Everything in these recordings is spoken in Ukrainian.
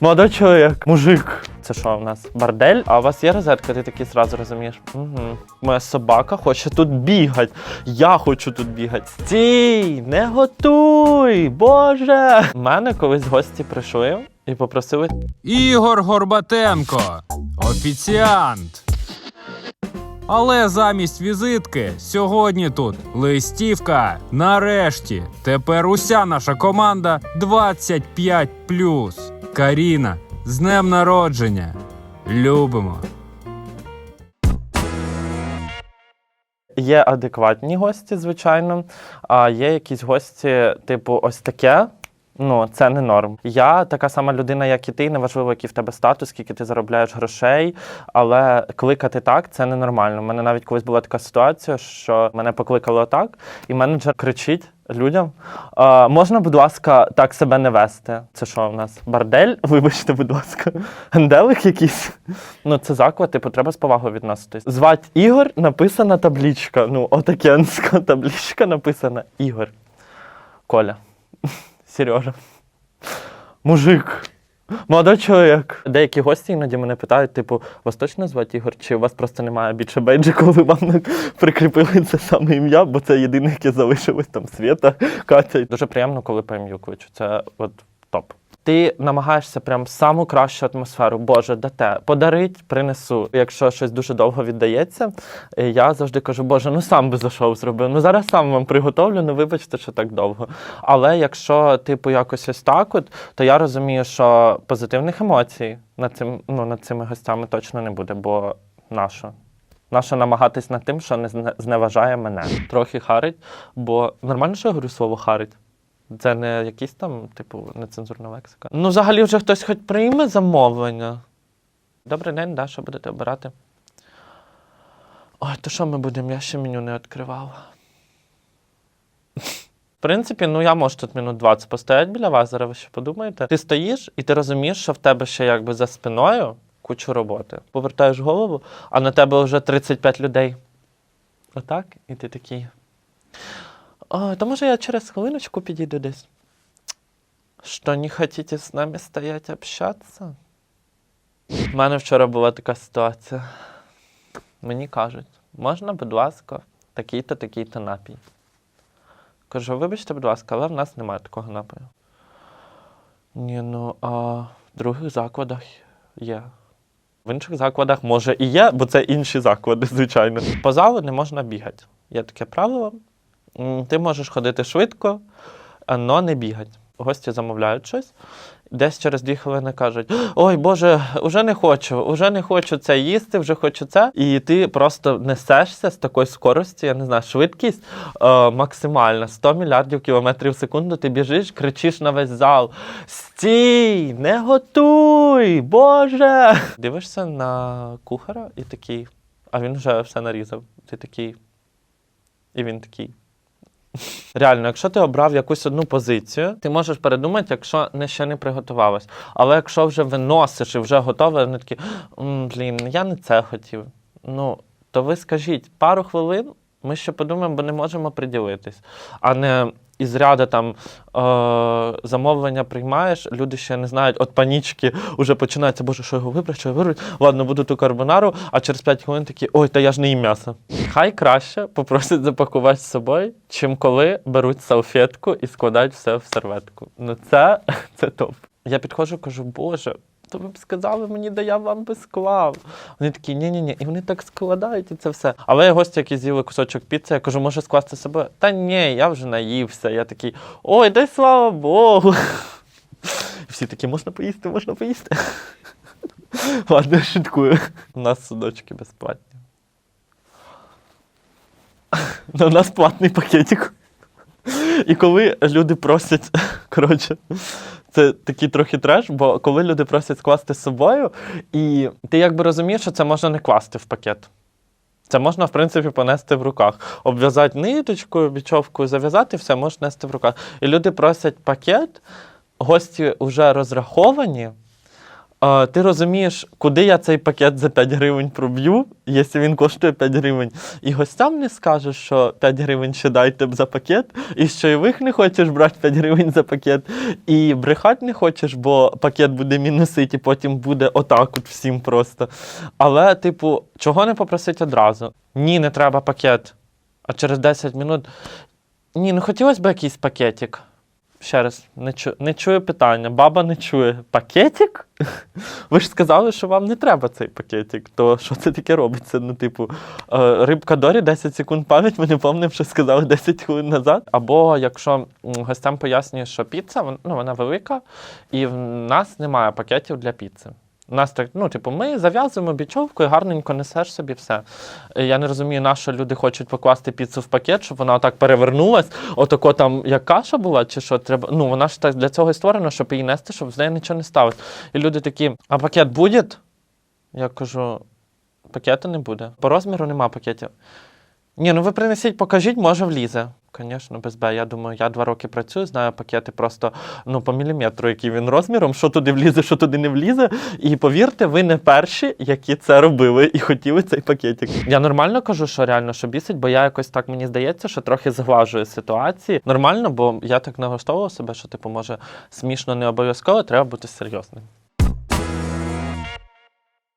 Молодой чоловік, мужик. Це що у нас? Бордель? А у вас є розетка, ти такий зразу розумієш. Угу. Моя собака хоче тут бігати. Я хочу тут бігати. Стій! Не готуй! Боже! У мене колись гості прийшли і попросили Ігор Горбатенко, офіціант. Але замість візитки сьогодні тут листівка. Нарешті тепер уся наша команда 25 Каріна, з днем народження. Любимо. Є адекватні гості, звичайно, а є якісь гості, типу, ось таке. Ну, це не норм. Я така сама людина, як і ти, неважливо, який в тебе статус, скільки ти заробляєш грошей, але кликати так це ненормально. У мене навіть колись була така ситуація, що мене покликали так, і менеджер кричить людям: а, можна, будь ласка, так себе не вести. Це що у нас? Бардель? Вибачте, будь ласка, генделик якийсь. Ну, це заклад, типу, треба з повагою відноситись. Звать Ігор написана таблічка. Ну, отакенська таблічка написана Ігор. Коля. Сережа. Мужик. Молодой чоловік. Деякі гості іноді мене питають, типу, вас точно звати Ігор, чи у вас просто немає більше бейджі, коли вам прикріпили це саме ім'я, бо це єдине, яке залишилось там Свята, Катя. Дуже приємно, коли по ім'ю кличу. Це от топ. Ти намагаєшся прям саму кращу атмосферу. Боже, дате, подарить, принесу. Якщо щось дуже довго віддається, я завжди кажу, Боже, ну сам би зайшов зробив. Ну зараз сам вам приготовлю, ну вибачте, що так довго. Але якщо, типу, якось ось так, от, то я розумію, що позитивних емоцій над цим, ну, над цими гостями точно не буде, бо нащо? Нащо намагатись над тим, що не зне- зневажає мене. Трохи харить, бо нормально, що я говорю слово харить. Це не якийсь там, типу, нецензурна лексика. Ну, взагалі, вже хтось хоч прийме замовлення. Добрий день, да, що будете обирати? Ой, то що ми будемо? Я ще меню не відкривав. В принципі, ну я можу тут минут 20 постояти біля вас, зараз ви ще подумаєте. Ти стоїш і ти розумієш, що в тебе ще якби за спиною кучу роботи. Повертаєш голову, а на тебе вже 35 людей. Отак, і ти такий. О, то може я через хвилиночку підійду десь. Що, не хотите з нами стоять общатися? У мене вчора була така ситуація. Мені кажуть, можна, будь ласка, такий-то, такий-то напій. Кажу, вибачте, будь ласка, але в нас немає такого напою. Ні, ну а в других закладах є. В інших закладах може і є, бо це інші заклади, звичайно. По залу не можна бігати. Є таке правило. Ти можеш ходити швидко, але не бігати. Гості замовляють щось. Десь через дві хвилини кажуть: Ой, Боже, уже не хочу, уже не хочу це їсти, вже хочу це. І ти просто несешся з такою скоростю, я не знаю, швидкість е, максимальна 100 мільярдів кілометрів в секунду. Ти біжиш, кричиш на весь зал: Стій, не готуй! Боже! Дивишся на кухара і такий, а він вже все нарізав. Ти такий. І він такий. Реально, якщо ти обрав якусь одну позицію, ти можеш передумати, якщо не ще не приготувалась. Але якщо вже виносиш і вже готове, вони такі, блін, я не це хотів. Ну, то ви скажіть, пару хвилин ми ще подумаємо, бо не можемо приділитись. А не із ряду там е- замовлення приймаєш, люди ще не знають, от панічки вже починається, боже, що його вибрати, що його вибрати, ладно, буду ту карбонару, а через 5 хвилин такі, ой, та я ж не їм м'ясо. Хай краще попросять запакувати з собою, чим коли беруть салфетку і складають все в серветку. Ну це, це топ. Я підходжу, кажу, боже. То ви б сказали мені, да я вам би склав. Вони такі, ні-ні-ні, і вони так складають, і це все. Але гості, які з'їли кусочок піци, я кажу, може скласти себе? Та ні, я вже наївся. Я такий, ой, дай слава Богу. І всі такі, можна поїсти, можна поїсти. Ладно, я шуткую. У нас судочки безплатні. Ну, У нас платний пакетик. І коли люди просять, коротше, це такий трохи треш, бо коли люди просять скласти з собою, і ти якби розумієш, що це можна не класти в пакет. Це можна, в принципі, понести в руках. Обв'язати ниточкою, бічовкою, зав'язати, все можеш нести в руках. І люди просять пакет, гості вже розраховані, е, ти розумієш, куди я цей пакет за 5 гривень проб'ю, якщо він коштує 5 гривень. І гостям не скажеш, що 5 гривень ще дайте б за пакет, і з чайових не хочеш брати 5 гривень за пакет, і брехати не хочеш, бо пакет буде мінусить, і потім буде отак от всім просто. Але, типу, чого не попросити одразу? Ні, не треба пакет. А через 10 минут. Ні, ну хотілося б якийсь пакетик. Ще раз, не, чу, не чую питання. Баба не чує. Пакетик? Ви ж сказали, що вам не треба цей пакетик. То що це таке робиться? Ну, типу, е, рибка Дорі 10 секунд пам'ять, ми не пам'ятаємо, що сказали 10 хвилин назад. Або якщо гостям пояснює, що піца, ну, вона велика, і в нас немає пакетів для піци. Нас так, ну, типу, ми зав'язуємо бічовку і гарненько несеш собі все. Е, Я не розумію, на що люди хочуть покласти піцу в пакет, щоб вона отак перевернулась, отако там як каша була, чи що треба. Ну, вона ж так для цього і створена, щоб її нести, щоб з нею нічого не сталося. І люди такі, а пакет буде? Я кажу, пакету не буде. По розміру нема пакетів. Ні, ну ви принесіть, покажіть, може влізе. Звісно, без Б. Я думаю, я два роки працюю, знаю пакети просто ну, по міліметру, який він розміром, що туди влізе, що туди не влізе. І повірте, ви не перші, які це робили і хотіли цей пакетик. Я нормально кажу, що реально що бісить, бо я якось так мені здається, що трохи зглажую ситуації. Нормально, бо я так налаштовував себе, що типу, може, смішно не обов'язково, треба бути серйозним.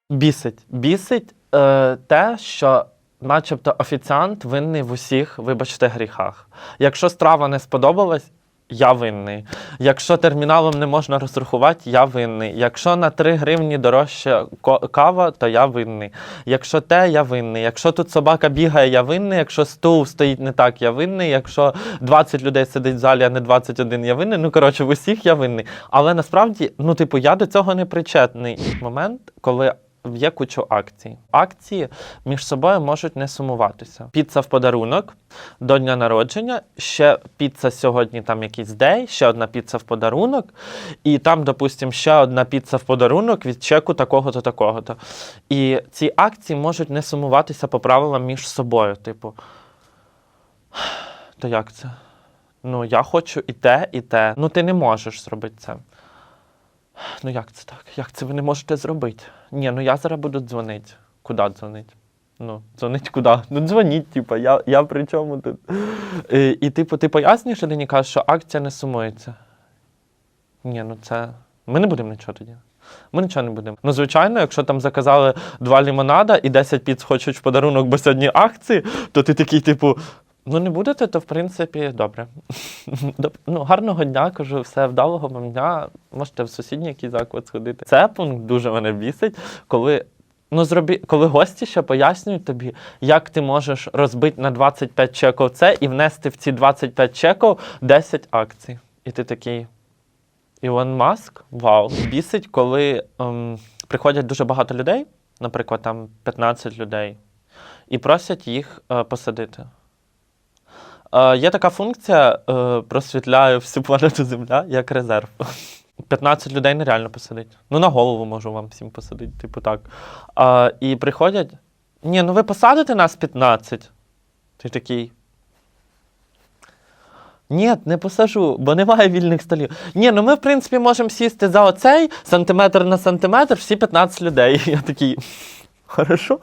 Бісить. Бісить е, те, що начебто офіціант винний в усіх, вибачте, гріхах. Якщо страва не сподобалась, я винний. Якщо терміналом не можна розрахувати, я винний. Якщо на 3 гривні дорожче кава, то я винний. Якщо те, я винний. Якщо тут собака бігає, я винний. Якщо стул стоїть не так, я винний. Якщо 20 людей сидить в залі, а не 21, я винний. Ну, коротше, в усіх я винний. Але насправді, ну, типу, я до цього не причетний. Момент, коли є кучу акцій. Акції між собою можуть не сумуватися. Піца в подарунок до дня народження, ще піца сьогодні, там якийсь день, ще одна піца в подарунок, і там, допустимо, ще одна піца в подарунок від чеку такого-то, такого-то. І ці акції можуть не сумуватися по правилам між собою. Типу, то як це? Ну, я хочу і те, і те. Ну, ти не можеш зробити це. Ну як це так? Як це ви не можете зробити? Ні, ну я зараз буду дзвонити. Куди дзвонити? Ну, дзвонить куди? Ну дзвоніть, типу, я, я при чому тут? І, і типу, ти пояснюєш людині, кажеш, що акція не сумується. Ні, ну це. Ми не будемо нічого тоді. Ми нічого не будемо. Ну, звичайно, якщо там заказали два лімонада і 10 піц хочуть в подарунок, бо сьогодні акції, то ти такий, типу, ну не будете, то в принципі добре. Ну, гарного дня, кажу, все вдалого вам дня. Можете в сусідній якийсь заклад сходити. Це пункт дуже мене бісить, коли. Ну, зробі, коли гості ще пояснюють тобі, як ти можеш розбити на 25 чеків це і внести в ці 25 чеків 10 акцій. І ти такий. Ілон Маск, вау. Бісить, коли ем, приходять дуже багато людей, наприклад, там 15 людей, і просять їх е, посадити. Е, є така функція, е, просвітляю всю планету Земля як резерв. 15 людей нереально посадити. Ну, на голову можу вам всім посадити, типу так. А, і приходять. Ні, ну ви посадите нас 15. Ти такий. Ні, не посажу, бо немає вільних столів. Ні, ну ми, в принципі, можемо сісти за оцей сантиметр на сантиметр, всі 15 людей. Я такий. Хорошо.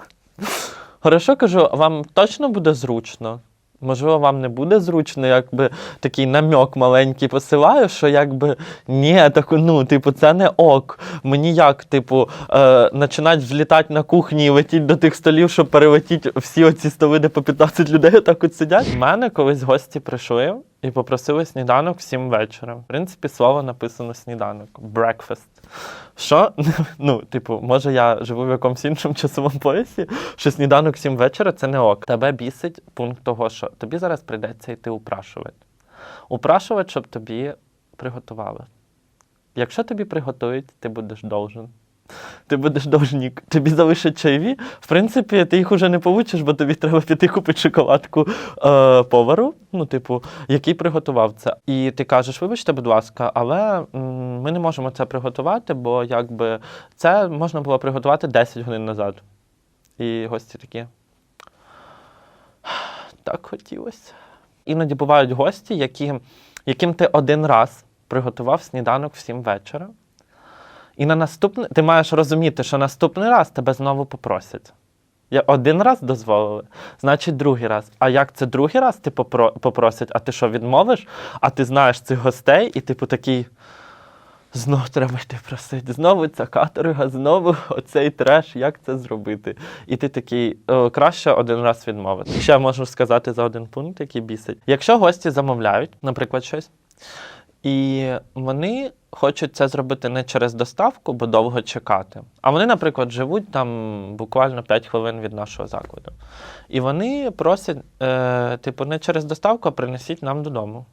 Хорошо, кажу, вам точно буде зручно? Можливо, вам не буде зручно, якби такий намьок маленький посилаю, що якби ні, так, ну, типу, це не ок. Мені як, типу, е, починати злітати на кухні і летіти до тих столів, щоб перелетіти всі оці столи, де по 15 людей отак от сидять. У мене колись гості прийшли і попросили сніданок в 7 вечора. В принципі, слово написано сніданок. Breakfast. Що? Ну, типу, може, я живу в якомусь іншому часовому поясі, що сніданок 7 вечора це не ок. Тебе бісить пункт того, що тобі зараз прийдеться йти упрашувати. Упрашувати, щоб тобі приготували. Якщо тобі приготують, ти будеш должен. Ти будеш должник, тобі залишать чайові. В принципі, ти їх уже не получиш, бо тобі треба піти купити шоколадку е, повару, ну, типу, який приготував це. І ти кажеш, вибачте, будь ласка, але м, ми не можемо це приготувати, бо якби це можна було приготувати 10 годин назад. І гості такі. Так хотілося. Іноді бувають гості, які, яким ти один раз приготував сніданок в 7 вечора. І на наступний ти маєш розуміти, що наступний раз тебе знову попросять. Я один раз дозволили, значить другий раз. А як це другий раз ти попро- попросять, а ти що відмовиш? А ти знаєш цих гостей, і типу такий. Знову треба йти просити. Знову ця каторга, знову оцей треш, як це зробити? І ти такий, «О, краще один раз відмовити. Ще можу сказати за один пункт, який бісить. Якщо гості замовляють, наприклад, щось, і вони хочуть це зробити не через доставку, бо довго чекати. А вони, наприклад, живуть там буквально 5 хвилин від нашого закладу. І вони просять, е, типу, не через доставку, а принесіть нам додому.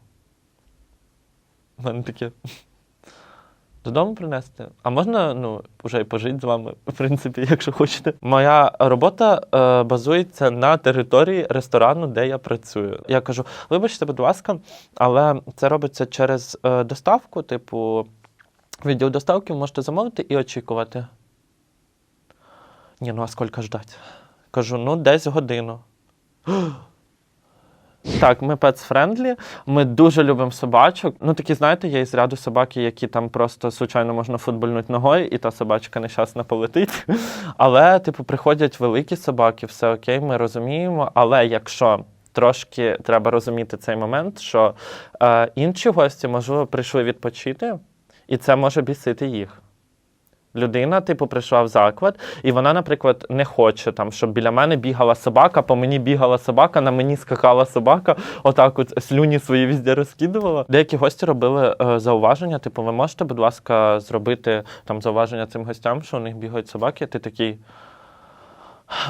Мене таке. Додому принести. А можна ну, вже і пожити з вами, в принципі, якщо хочете. Моя робота е, базується на території ресторану, де я працюю. Я кажу: вибачте, будь ласка, але це робиться через е, доставку, типу, відділ доставки можете замовити і очікувати. Ні, ну а скільки ждать? Кажу, ну десь годину. Так, ми pets-friendly, ми дуже любимо собачок. Ну, такі, знаєте, є із ряду собаки, які там просто случайно можна футбольнути ногою, і та собачка нещасна полетить. Але, типу, приходять великі собаки, все окей, ми розуміємо. Але якщо трошки треба розуміти цей момент, що е, інші гості, можливо, прийшли відпочити, і це може бісити їх. Людина, типу, прийшла в заклад, і вона, наприклад, не хоче там, щоб біля мене бігала собака, по мені бігала собака, на мені скакала собака, отак от слюні свої візде розкидувала. Деякі гості робили е, зауваження, типу, ви можете, будь ласка, зробити там зауваження цим гостям, що у них бігають собаки. Ти такий.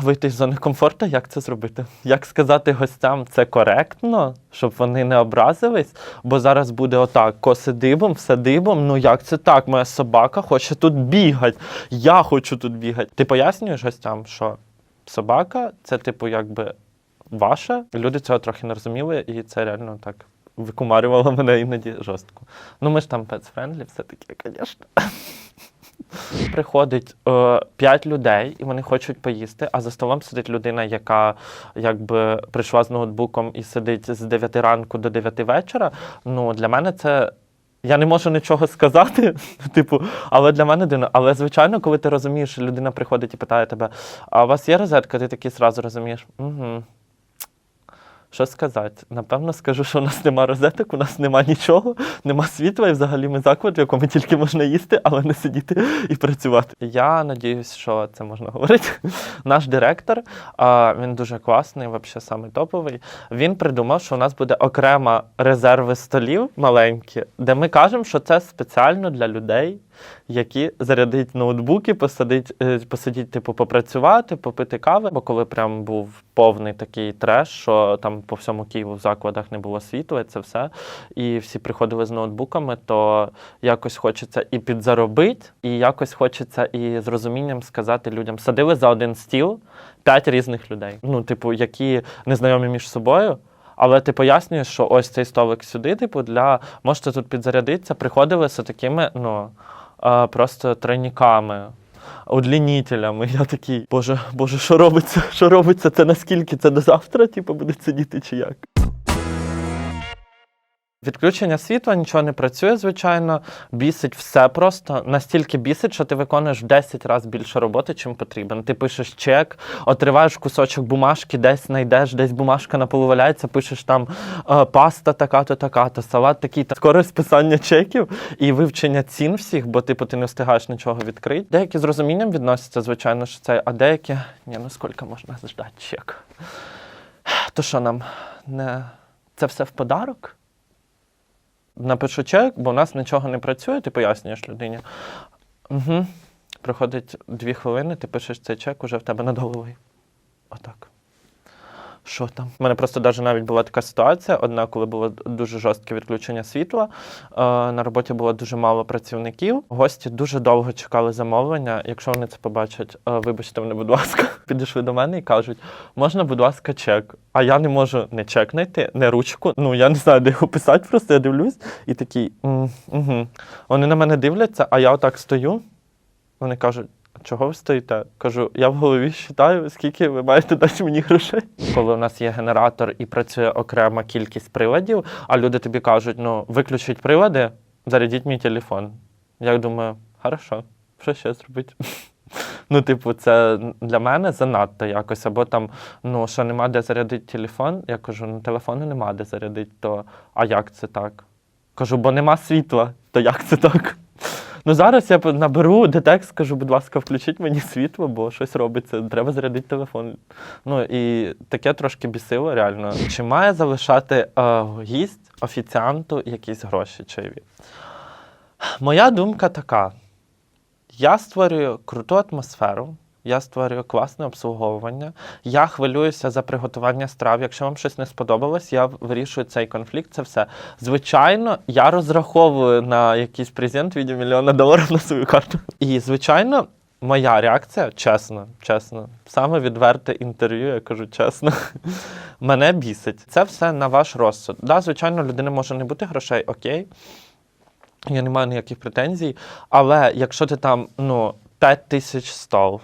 Вийти з зони комфорту, як це зробити? Як сказати гостям це коректно, щоб вони не образились? Бо зараз буде отак: коси дибом, все дибом. Ну як це так? Моя собака хоче тут бігати. Я хочу тут бігати. Ти пояснюєш гостям, що собака це, типу, якби ваша. Люди цього трохи не розуміли, і це реально так викумарювало мене іноді жорстко. Ну, ми ж там pets-friendly, все таки, звісно. Приходить е, 5 людей, і вони хочуть поїсти, а за столом сидить людина, яка якби прийшла з ноутбуком і сидить з 9 ранку до 9 вечора. Ну, для мене це. Я не можу нічого сказати, типу, але для мене дивно. Але звичайно, коли ти розумієш, людина приходить і питає тебе: а у вас є розетка? Ти такий зразу розумієш. Угу. Що сказати? Напевно, скажу, що у нас нема розеток, у нас нема нічого, нема світла, і взагалі ми заклад, в якому тільки можна їсти, але не сидіти і працювати. Я надіюсь, що це можна говорити. Наш директор, він дуже класний, взагалі самий топовий. Він придумав, що у нас буде окрема резерви столів маленькі, де ми кажемо, що це спеціально для людей, які зарядить ноутбуки, посадить, е, посидіть, типу, попрацювати, попити кави. Бо коли прям був повний такий треш, що там по всьому Києву в закладах не було світла, і це все. І всі приходили з ноутбуками, то якось хочеться і підзаробити, і якось хочеться і з розумінням сказати людям: садили за один стіл п'ять різних людей. Ну, типу, які незнайомі між собою. Але ти пояснюєш, що ось цей столик сюди, типу, для можете тут підзарядитися, приходили з такими, ну просто тройниками, удлінітелями. Я такий, боже, боже, що робиться? Що робиться? Це наскільки? Це до завтра, типу, буде сидіти чи як? Відключення світла нічого не працює, звичайно. Бісить все просто. Настільки бісить, що ти виконуєш в 10 разів більше роботи, чим потрібен. Ти пишеш чек, отриваєш кусочок бумажки, десь знайдеш, десь бумажка на полу валяється, пишеш там е, паста така-то, така-то, салат такий. то Скоро списання чеків і вивчення цін всіх, бо типу ти не встигаєш нічого відкрити. Деякі з розумінням відносяться, звичайно, що це, а деякі ні, ну скільки можна ждати чек. То що нам не це все в подарок? Напишу чек, бо у нас нічого не працює, ти пояснюєш людині. Угу. Проходить дві хвилини, ти пишеш цей чек, уже в тебе над головою. Отак. Що там? У мене просто даже навіть була така ситуація. Одна, коли було дуже жорстке відключення світла. Е, на роботі було дуже мало працівників. Гості дуже довго чекали замовлення. Якщо вони це побачать, е, вибачте мене, будь ласка, підійшли до мене і кажуть, можна, будь ласка, чек. А я не можу не чек знайти, не ручку. Ну я не знаю, де його писати, просто я дивлюсь і такий. «М, угу. Вони на мене дивляться, а я отак стою. Вони кажуть. Чого ви стоїте? Кажу, я в голові вважаю, скільки ви маєте дати мені грошей. Коли у нас є генератор і працює окрема кількість приладів, а люди тобі кажуть, ну виключіть прилади, зарядіть мій телефон. Я думаю, хорошо. що ще зробити? Ну, типу, це для мене занадто якось. Або там, ну, що нема де зарядити телефон. Я кажу, ну телефону нема де зарядити, то а як це так? Кажу, бо нема світла, то як це так? Ну зараз я наберу детект, скажу, будь ласка, включіть мені світло, бо щось робиться, треба зарядити телефон. Ну і таке трошки бісило, реально. Чи має залишати е, гість офіціанту якісь гроші чайові? Моя думка така: я створюю круту атмосферу. Я створюю класне обслуговування. Я хвилююся за приготування страв. Якщо вам щось не сподобалось, я вирішую цей конфлікт. Це все. Звичайно, я розраховую на якийсь презент в віді мільйона доларів на свою карту. І звичайно, моя реакція, чесно, чесно, саме відверте інтерв'ю, я кажу чесно, мене бісить. Це все на ваш розсуд. Да, звичайно, людини може не бути грошей, окей. Я не маю ніяких претензій. Але якщо ти там ну, 5 тисяч стол,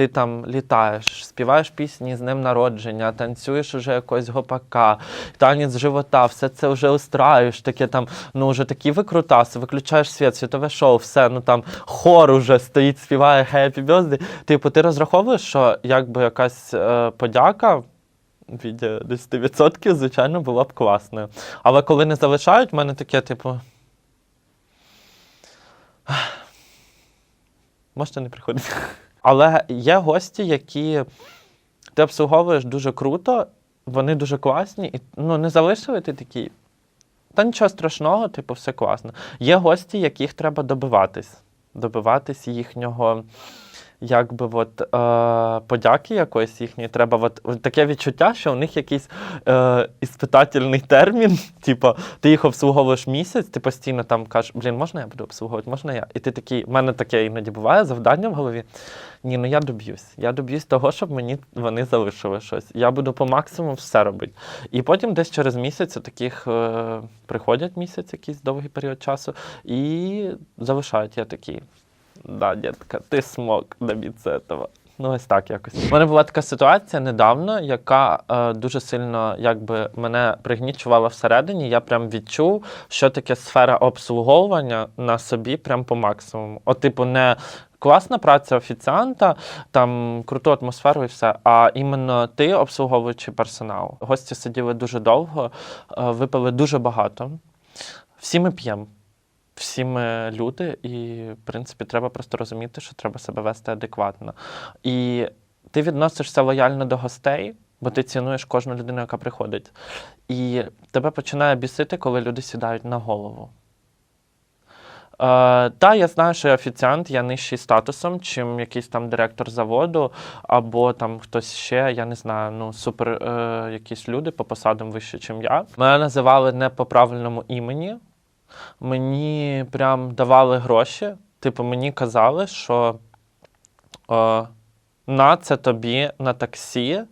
ти там літаєш, співаєш пісні з днем народження, танцюєш уже якогось гопака, танець живота, все це вже устраюєш, таке там, ну вже такі викрутаси, виключаєш світ, світове шоу, все, ну там хор уже стоїть, співає Happy Birthday. Типу, ти розраховуєш, що якби якась е, подяка. Від е, 10%, звичайно, була б класною. Але коли не залишають, в мене таке, типу. Можете не приходити. Але є гості, які ти обслуговуєш дуже круто, вони дуже класні, і ну, не залишили ти такі. Та нічого страшного, типу, все класно. Є гості, яких треба добиватись. Добиватись їхнього, якби от, е, подяки якоїсь їхньої. Треба от, таке відчуття, що у них якийсь е, іспитательний термін. Типу, ти їх обслуговуєш місяць, ти постійно там кажеш, блін, можна я буду обслуговувати, можна я? І ти такий, в мене таке іноді буває завдання в голові. Ні, ну я доб'юсь. Я доб'юсь того, щоб мені вони залишили щось. Я буду по максимуму все робити. І потім десь через місяць таких е, приходять місяць, якийсь довгий період часу, і залишають я такий. Да, дітка, ти смог добитися этого. Ну, ось так якось. У мене була така ситуація недавно, яка е, дуже сильно якби, мене пригнічувала всередині. Я прям відчув, що таке сфера обслуговування на собі прям по максимуму. От, типу, не класна праця офіціанта, там круту атмосферу і все. А іменно ти обслуговуючи персонал. Гості сиділи дуже довго, е, випили дуже багато. Всі ми п'ємо. Всі ми люди, і, в принципі, треба просто розуміти, що треба себе вести адекватно. І ти відносишся лояльно до гостей, бо ти цінуєш кожну людину, яка приходить. І тебе починає бісити, коли люди сідають на голову. Е, та, я знаю, що я офіціант, я нижчий статусом, чим якийсь там директор заводу, або там хтось ще, я не знаю, ну супер е, якісь люди по посадам вище, чим я. Мене називали не по правильному імені. Мені прям давали гроші. Типу, мені казали, що е, на це тобі на таксі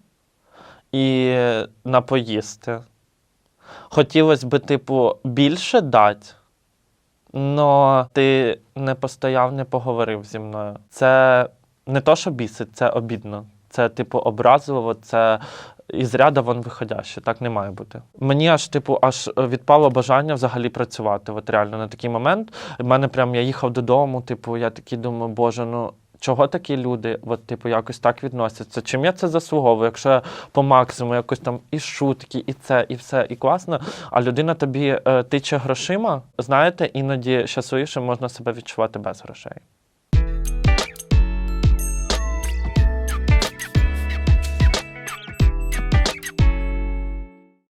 і на поїсти. Хотілося б, типу, більше дати, але ти не постояв, не поговорив зі мною. Це не то, що бісить, це обідно. Це, типу, образливо, це із ряда вон виходяще. Так не має бути. Мені аж, типу, аж відпало бажання взагалі працювати. От реально на такий момент. В мене прям я їхав додому, типу, я такий думаю, боже, ну. Чого такі люди, от, типу, якось так відносяться? Чим я це заслуговую? Якщо я по максимуму якось там і шутки, і це, і все, і класно, а людина тобі е, тиче грошима, знаєте, іноді щасливіше можна себе відчувати без грошей.